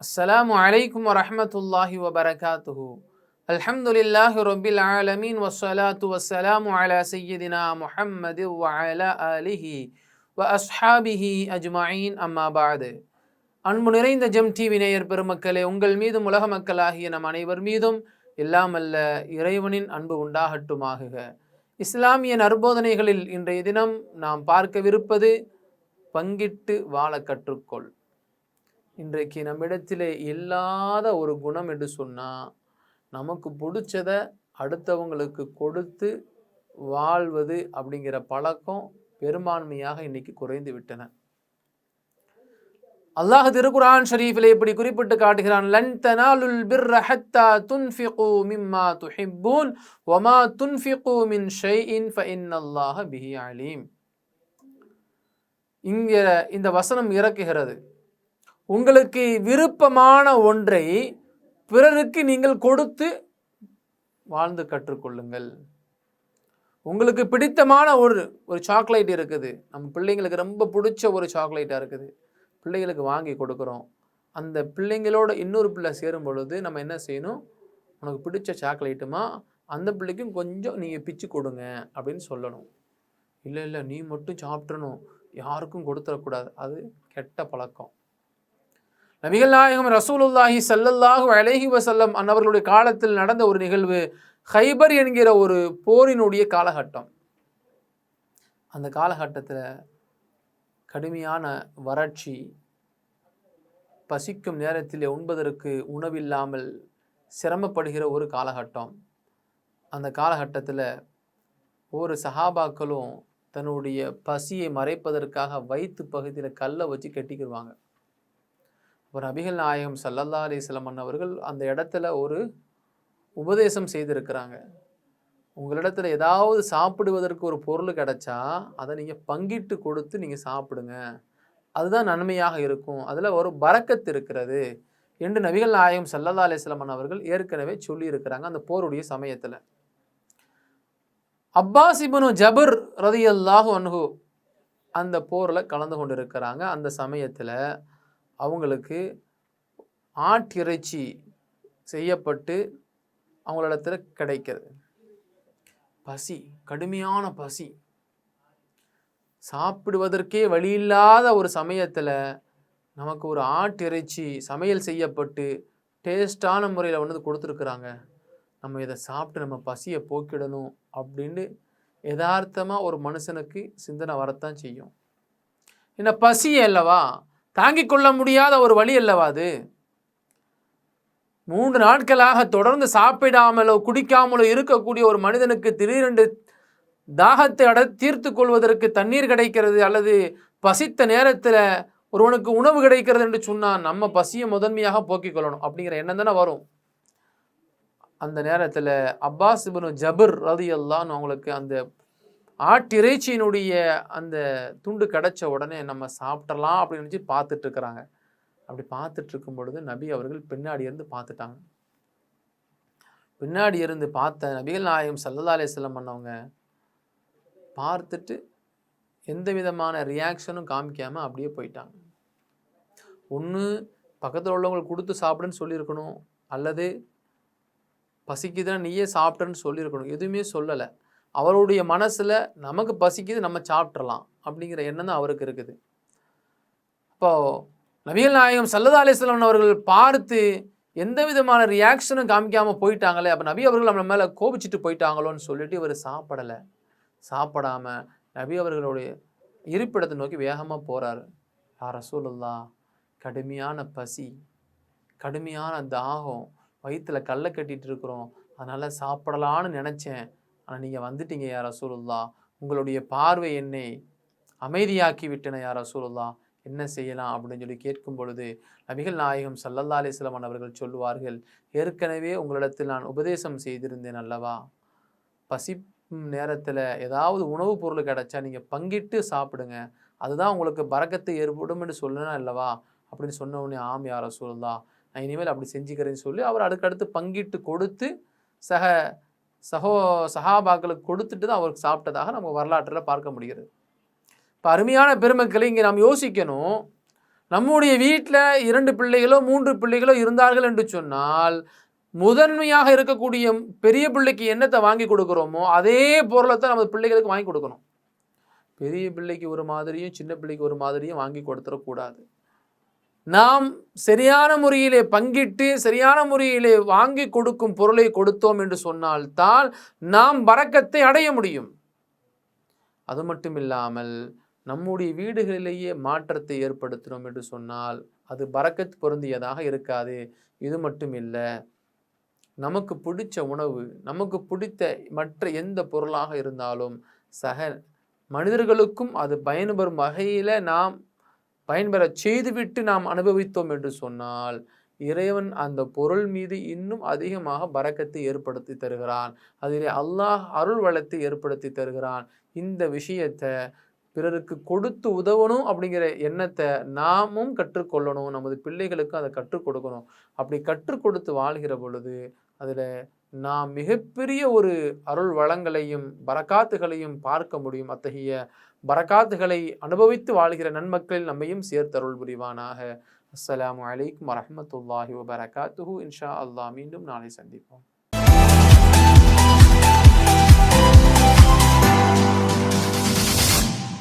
அஸ்லாம் வலைக்கம் வரமத்துல்லாஹி வபரகாத்துஹு. அல்ஹம்துலில்லாஹி ரொபில் ஆலமீன். வசலாத்து வசலாம் அலா சையதினா முஹம்மது வஅலா அலிஹி வ அஸ்ஹாபிஹி அஜ்மாயின். அம்மாபாது அன்பு நிறைந்த ஜெம் டிவி நேயர் பெருமக்களே உங்கள் மீதும் உலக மக்களாகிய நம் அனைவர் மீதும் இல்லாமல்ல இறைவனின் அன்பு உண்டாகட்டுமாகுக. இஸ்லாமிய நற்போதனைகளில் இன்றைய தினம் நாம் பார்க்கவிருப்பது பங்கிட்டு வாழ கற்றுக்கொள். இன்றைக்கு நம்மிடத்திலே இல்லாத ஒரு குணம் என்று சொன்னால் நமக்கு பிடிச்சதை அடுத்தவங்களுக்கு கொடுத்து வாழ்வது அப்படிங்கிற பழக்கம் பெரும்பான்மையாக இன்னைக்கு குறைந்து விட்டன. அல்லாஹ் திருக்குரான் ஷரீஃபில் இப்படி குறிப்பிட்டு காட்டுகிறான் லன் தனாலுல் பிர்ர ஹத்தா துன்ஃபிகு மிம்மா துஹிப்பூன் வமா துன்ஃபிகு மின் ஷைஇன் ஃபஇன்னல்லாஹ பிஹி அலீம். இங்கே இந்த வசனம் இறக்குகிறது. உங்களுக்கு விருப்பமான ஒன்றை பிறருக்கு நீங்கள் கொடுத்து வாழ்ந்து கற்றுக்கொள்ளுங்கள். உங்களுக்கு பிடித்தமான ஒரு ஒரு சாக்லேட் இருக்குது. நம்ம பிள்ளைங்களுக்கு ரொம்ப பிடிச்ச ஒரு சாக்லேட்டாக இருக்குது. பிள்ளைங்களுக்கு வாங்கி கொடுக்குறோம். அந்த பிள்ளைங்களோட இன்னொரு பிள்ளை சேரும் பொழுது நம்ம என்ன செய்யணும்? உனக்கு பிடிச்ச சாக்லேட்டுமா அந்த பிள்ளைக்கும் கொஞ்சம் நீங்கள் பிச்சு கொடுங்க அப்படின்னு சொல்லணும். இல்லை இல்லை நீ மட்டும் சாப்பிட்றணும் யாருக்கும் கொடுத்துடக்கூடாது. அது கெட்ட பழக்கம். நபிகள் நாயகம் ரசூலுல்லாஹி சல்லல்லாஹு அலஹி வசல்லம் அன்னவர்களுடைய காலத்தில் நடந்த ஒரு நிகழ்வு ஹைபர் என்கிற ஒரு போரினுடைய காலகட்டம். அந்த காலகட்டத்தில் கடுமையான வறட்சி பசிக்கும் நேரத்தில் உண்பதற்கு உணவில்லாமல் சிரமப்படுகிற ஒரு காலகட்டம். அந்த காலகட்டத்தில் ஒரு சஹாபாக்களும் தன்னுடைய பசியை மறைப்பதற்காக வயிற்று பகுதியில் கல்லை வச்சு கட்டிக்கிடுவாங்க ஒரு நபிகள் நாயகம் சல்லல்லா சிலமன் அவர்கள் அந்த இடத்துல ஒரு உபதேசம் செய்திருக்கிறாங்க. உங்களிடத்துல ஏதாவது சாப்பிடுவதற்கு ஒரு பொருள் கிடைச்சா அதை நீங்கள் பங்கிட்டு கொடுத்து நீங்கள் சாப்பிடுங்க. அதுதான் நன்மையாக இருக்கும். அதில் ஒரு பறக்கத்து இருக்கிறது என்று நபிகள் நாயகம் சல்லல்லா அலிஸ்லமன் அவர்கள் ஏற்கனவே சொல்லியிருக்கிறாங்க அந்த போருடைய சமயத்தில். அப்பாஸ் இபனு ஜபர் ரதியல்லாஹு அன்ஹு அந்த போரில் கலந்து கொண்டு இருக்கிறாங்க அந்த சமயத்தில் அவங்களுக்கு ஆட்டிறைச்சி செய்யப்பட்டு அவங்களிடத்துல கிடைக்கிறது. பசி கடுமையான பசி. சாப்பிடுவதற்கே வழியில்லாத ஒரு சமயத்தில் நமக்கு ஒரு ஆட்டிறைச்சி சமையல் செய்யப்பட்டு டேஸ்டான முறையில் வந்து கொடுத்துருக்குறாங்க. நம்ம இதை சாப்பிட்டு நம்ம பசியை போக்கிடணும் அப்படின்னு யதார்த்தமாக ஒரு மனுஷனுக்கு சிந்தனை வரத்தான் செய்யும். என்ன பசி அல்லவா? தாங்கிக் கொள்ள முடியாத ஒரு வழி அல்லவா அது? மூன்று நாட்களாக தொடர்ந்து சாப்பிடாமலோ குடிக்காமலோ இருக்கக்கூடிய ஒரு மனிதனுக்கு திடீரென்று தாகத்தை அட தீர்த்து கொள்வதற்கு தண்ணீர் கிடைக்கிறது அல்லது பசித்த நேரத்தில் ஒருவனுக்கு உணவு கிடைக்கிறது என்று சொன்னால் நம்ம பசியை முதன்மையாக போக்கிக் கொள்ளணும் அப்படிங்கிற எண்ணம் தானே வரும். அந்த நேரத்தில் அப்பாஸ் இபனு ஜபர் ரதி அல்லான்னு அவங்களுக்கு அந்த ஆட்டிறைச்சியினுடைய அந்த துண்டு கிடச்ச உடனே நம்ம சாப்பிடலாம் அப்படின்னு நினச்சி பார்த்துட்டு இருக்கிறாங்க அப்படி பார்த்துட்டு இருக்கும் பொழுது நபி அவர்கள் பின்னாடி இருந்து பார்த்துட்டாங்க. பின்னாடி இருந்து பார்த்த நபிகள் நாயகம் சல்லல்லா அலிஸ்லம் பண்ணவங்க பார்த்துட்டு எந்த விதமான ரியாக்ஷனும் காமிக்காமல் அப்படியே போயிட்டாங்க. ஒன்று பக்கத்தில் உள்ளவங்களுக்கு கொடுத்து சாப்பிடுன்னு சொல்லியிருக்கணும். அல்லது பசிக்குதுன்னா நீயே சாப்பிட்டேன்னு சொல்லியிருக்கணும். எதுவுமே சொல்லலை. அவருடைய மனசில் நமக்கு பசிக்குது நம்ம சாப்பிட்றலாம் அப்படிங்கிற எண்ணம் தான் அவருக்கு இருக்குது. அப்போது நபிகள் நாயகம் சல்லதா அலிஸ்லாம் அவர்கள் பார்த்து எந்த விதமான ரியாக்ஷனும் காமிக்காமல் போயிட்டாங்களே அப்போ நபி அவர்கள் நம்ம மேலே கோபிச்சுட்டு போயிட்டாங்களோன்னு சொல்லிட்டு இவர் சாப்பிடலை. சாப்பிடாம நபி அவர்களுடைய இருப்பிடத்தை நோக்கி வேகமாக போகிறாரு யார் ரசூலுல்லா கடுமையான பசி கடுமையான தாகம் வயிற்றில் கல்லை கட்டிகிட்டு இருக்கிறோம் அதனால் சாப்பிடலான்னு நினச்சேன் ஆனால் நீங்கள் வந்துட்டீங்க யார் ரசூலுல்லா உங்களுடைய பார்வை என்னை அமைதியாக்கி விட்டன யார் ரசூலுல்லா என்ன செய்யலாம் அப்படின்னு சொல்லி கேட்கும் பொழுது நபிகள் நாயகம் சல்லல்லா அலிஸ்லாம் அவர்கள் சொல்லுவார்கள் ஏற்கனவே உங்களிடத்தில் நான் உபதேசம் செய்திருந்தேன் அல்லவா? பசி நேரத்தில் ஏதாவது உணவுப் பொருள் கிடைச்சா நீங்கள் பங்கிட்டு சாப்பிடுங்க. அதுதான் உங்களுக்கு பறக்கத்தை ஏற்படும் என்று சொல்லணும் அல்லவா அப்படின்னு சொன்ன உடனே ஆம் யார சொல்லா நான் இனிமேல் அப்படி செஞ்சுக்கிறேன்னு சொல்லி அவர் அதுக்கடுத்து பங்கிட்டு கொடுத்து சக சகோ சகாபாக்களுக்கு கொடுத்துட்டு தான் அவருக்கு சாப்பிட்டதாக நம்ம வரலாற்றில் பார்க்க முடிகிறது. இப்போ அருமையான பெருமக்களை இங்கே நாம் யோசிக்கணும். நம்முடைய வீட்டில் இரண்டு பிள்ளைகளோ மூன்று பிள்ளைகளோ இருந்தார்கள் என்று சொன்னால் முதன்மையாக இருக்கக்கூடிய பெரிய பிள்ளைக்கு என்னத்தை வாங்கி கொடுக்குறோமோ அதே பொருளை தான் நமது பிள்ளைகளுக்கு வாங்கி கொடுக்கணும். பெரிய பிள்ளைக்கு ஒரு மாதிரியும் சின்ன பிள்ளைக்கு ஒரு மாதிரியும் வாங்கி கொடுத்துடக்கூடாது. நாம் சரியான முறையிலே பங்கிட்டு சரியான முறையிலே வாங்கி கொடுக்கும் பொருளை கொடுத்தோம் என்று சொன்னால்தான் நாம் வரக்கத்தை அடைய முடியும். அது மட்டும் இல்லாமல் நம்முடைய வீடுகளிலேயே மாற்றத்தை ஏற்படுத்தினோம் என்று சொன்னால் அது பறக்கத் பொருந்தியதாக இருக்காது. இது மட்டும் இல்லை நமக்கு பிடிச்ச உணவு நமக்கு பிடித்த மற்ற எந்த பொருளாக இருந்தாலும் சக மனிதர்களுக்கும் அது பயன்பெறும் வகையில் நாம் பயன்பெற செய்துவிட்டு நாம் அனுபவித்தோம் என்று சொன்னால் இறைவன் அந்த பொருள் மீது இன்னும் அதிகமாக பறக்கத்தை ஏற்படுத்தி தருகிறான். அதிலே அல்லாஹ் அருள் வளத்தை ஏற்படுத்தி தருகிறான். இந்த விஷயத்தை பிறருக்கு கொடுத்து உதவணும் அப்படிங்கிற எண்ணத்தை நாமும் கற்றுக்கொள்ளணும். நமது பிள்ளைகளுக்கும் அதை கற்றுக் கொடுக்கணும். அப்படி கற்றுக் கொடுத்து வாழ்கிற பொழுது அதில் நாம் மிகப்பெரிய ஒரு அருள் வளங்களையும் பரக்காத்துகளையும் பார்க்க முடியும். அத்தகைய பரக்காத்துகளை அனுபவித்து வாழ்கிற நன்மக்களில் நம்மையும் சேர்த்தருள் புரிவானாக. அஸ்லாம் வலைக்கம் வரமத்துல்லாஹி வபரகாத்துஹூ. இன்ஷா அல்லாஹ் மீண்டும் நாளை சந்திப்போம்.